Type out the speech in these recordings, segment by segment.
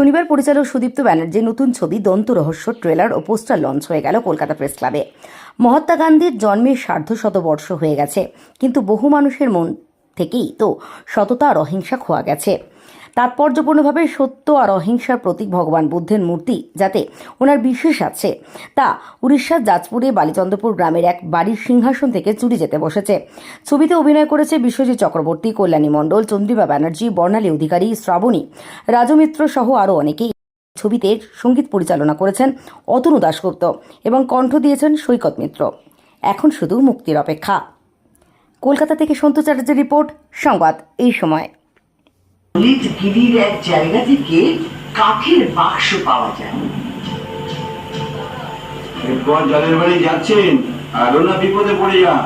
শনিবার পরিচালক সুদীপ্ত ব্যানার্জির নতুন ছবি দন্ত রহস্য ট্রেলার ও পোস্টার লঞ্চ হয়ে গেল কলকাতা প্রেস ক্লাবে। মহাত্মা গান্ধীর জন্মের সার্ধ শতবর্ষ হয়ে গেছে, কিন্তু বহু মানুষের মন থেকেই তো সততা আর অহিংসা খোয়া গেছে। তাৎপর্যপূর্ণভাবে সত্য আর অহিংসার প্রতীক ভগবান বুদ্ধের মূর্তি, যাতে ওনার বিশেষ আছে, তা উড়িষ্যার জাজপুরে বালিচন্দ্রপুর গ্রামের এক বাড়ির সিংহাসন থেকে চুরি যেতে বসেছে। ছবিতে অভিনয় করেছে বিশ্বজিৎ চক্রবর্তী, কল্যাণী মণ্ডল, চন্দ্রিমা ব্যানার্জি, বর্ণালী অধিকারী, শ্রাবণী, রাজমিত্র সহ আরও অনেকেই ছবিতে সংগীত পরিচালনা করেছেন অতনু দাশগুপ্ত এবং কণ্ঠ দিয়েছেন সৈকত মিত্র। এখন শুধু মুক্তির অপেক্ষা। কলকাতা থেকে সন্তু চ্যাটার্জির রিপোর্ট, সংবাদ এই সময়। এক জায়গা থেকে কাঠের বাক্স পাওয়া যায়। এরপর জলের বাড়ি যাচ্ছেন আরও না বিপদে পড়ে যান।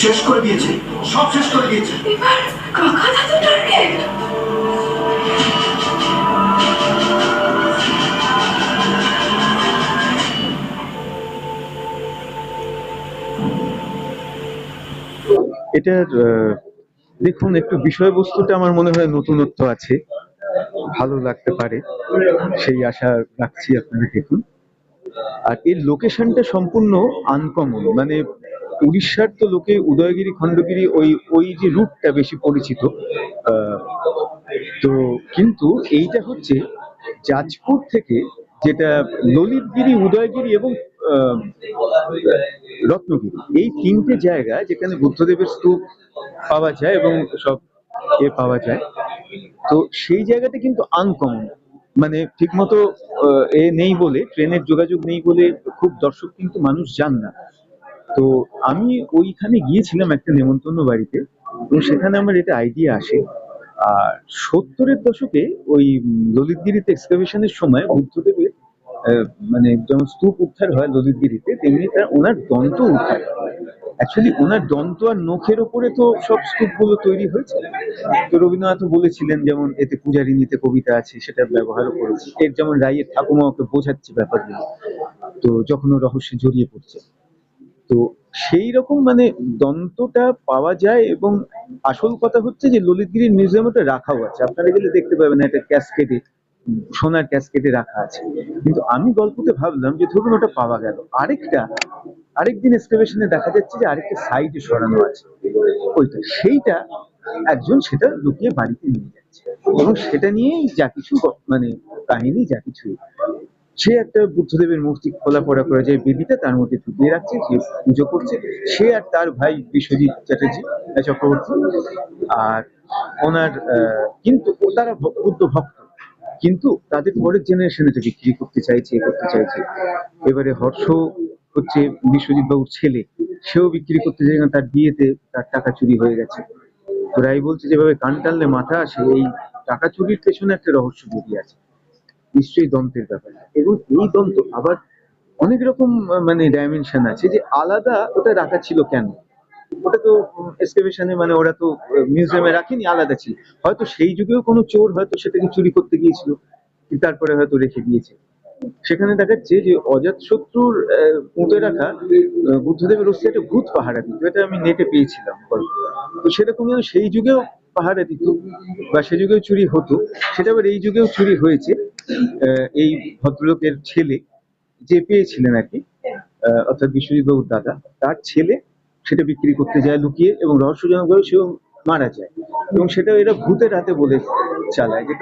শেষ করে দিয়েছে সব শেষ করে দিয়েছে। এটার দেখুন, একটু বিষয়বস্তুটা আমার মনে হয় নতুনত্ব আছে। ভালো লাগতে পারে। সেই আশা রাখছি আপনারা দেখুন। আর এর লোকেশনটা সম্পূর্ণ আনকমন মানে উড়িষ্যার তো লোকে উদয়গিরি, খণ্ডগিরি ওই ওই যে রুটটা বেশি পরিচিত। তো কিন্তু এইটা হচ্ছে যাজপুর থেকে যেটা ললিতগিরি, উদয়গিরি এবং রত্নগিরি। এই তিনটে জায়গা যেখানে বুদ্ধদেবের স্তূপ পাওয়া যায় এবং সব এ পাওয়া যায়, তো সেই জায়গাটা কিন্তু আনকমন মানে ঠিকমতো এ নেই বলে, ট্রেনের যোগাযোগ নেই বলে খুব দর্শক কিন্তু মানুষ যান না। তো আমি ওইখানে গিয়েছিলাম একটা নেমন্তন্ন বাড়িতে, এবং সেখানে আমার এটা আইডিয়া আসে। আর সত্তরের দশকে ওই ললিতগিরিতে এক্সকাভেশনের সময় বুদ্ধদেবের মানে যেমন স্তূপ উদ্ধার হয় ললিতগিরিতে তেমনি তার ওনার দন্ত উদ্ধার অ্যাকচুয়ালি ওনার দন্ত আর নখের ওপরে তো সব স্তূপগুলো তৈরি হয়েছে। তো রবীন্দ্রনাথও বলেছিলেন যেমন, এতে পূজারিনীতে কবিতা আছে সেটা ব্যবহারও করেছে। এর যেমন রায়ের ঠাকুমা ওকে বোঝাচ্ছে ব্যাপারগুলো। তো যখন রহস্যে জড়িয়ে পড়ছে, তো সেই রকম মানে দন্তটা পাওয়া যায় এবং আসল কথা হচ্ছে যে ললিতগিরির মিউজিয়ামে ওটা রাখাও আছে। আপনারা গেলে দেখতে পাবেন একটা ক্যাসকেটে সোনার ক্যাসকেটে রাখা আছে। কিন্তু আমি গল্পতে ভাবলাম যে ধরুন ওটা পাওয়া গেল। আরেকটা, আরেকদিন এক্সকাভেশনে দেখা যাচ্ছে যে আরেকটা সাইডে সরানো আছে। ওইটা, সেইটা একজন সেটা লুকিয়ে বাড়িতে নিয়ে যাচ্ছে। এবং সেটা নিয়েই যা কিছু মানে কাহিনী, যা কিছু সে একটা বুদ্ধদেবের মূর্তি খোলা পড়া করে যে বেদিটা তার মধ্যে ঢুকিয়ে রাখছে, যে পুজো করছে। সে আর তার ভাই বিশ্বজিৎ চ্যাটার্জি চক্রবর্তী আর ওনার কিন্তু তারা বুদ্ধ ভক্ত। কিন্তু তাদের পরের জেনারেশন এটা বিক্রি করতে চাইছে করতে চাইছে, এবারে হর্ষ হচ্ছে বিশ্বজিৎ বাবুর ছেলে, সেও বিক্রি করতে চাই তার বিয়েতে তার টাকা চুরি হয়ে গেছে। তো রাই বলছে যেভাবে কান টানলে মাথা আসে, এই টাকা চুরির পেছনে একটা রহস্য জড়িয়ে আছে। নিশ্চয়ই দন্তের ব্যাপার। এবং এই দন্ত আবার অনেক রকম মানে ডাইমেনশন আছে যে আলাদা ওটা রাখা ছিল কেন? ওটা তো এক্সকাভেশনে মানে ওরা তো মিউজিয়ামে রাখেনি আলাদা ছিল। হয়তো সেই যুগেও কোনো চোর হয়তো সেটাকে চুরি করতে গিয়েছিল তারপরে হয়তো রেখে দিয়েছে। সেখানে দেখাচ্ছে যে অজাত শত্রুর আহ, পুঁতে রাখা বুদ্ধদেবের অস্থি একটা ভূত পাহারা দিত এটা আমি নেটে পেয়েছিলাম তো সেরকম যেন সেই যুগেও পাহারা দিত বা সে যুগেও চুরি হতো সেটা আবার এই যুগেও চুরি হয়েছে এই ভদ্রলোকের ছেলে যে পেয়েছিলেন আর কি অর্থাৎ বিশ্বজিৎ বাবুর দাদা তার ছেলে সেটা বিক্রি করতে যায় লুকিয়ে এবং রহস্যজনকভাবে সেও মারা যায়। এবং সেটা এরা ভূতের হাতে বলে চালায়। যে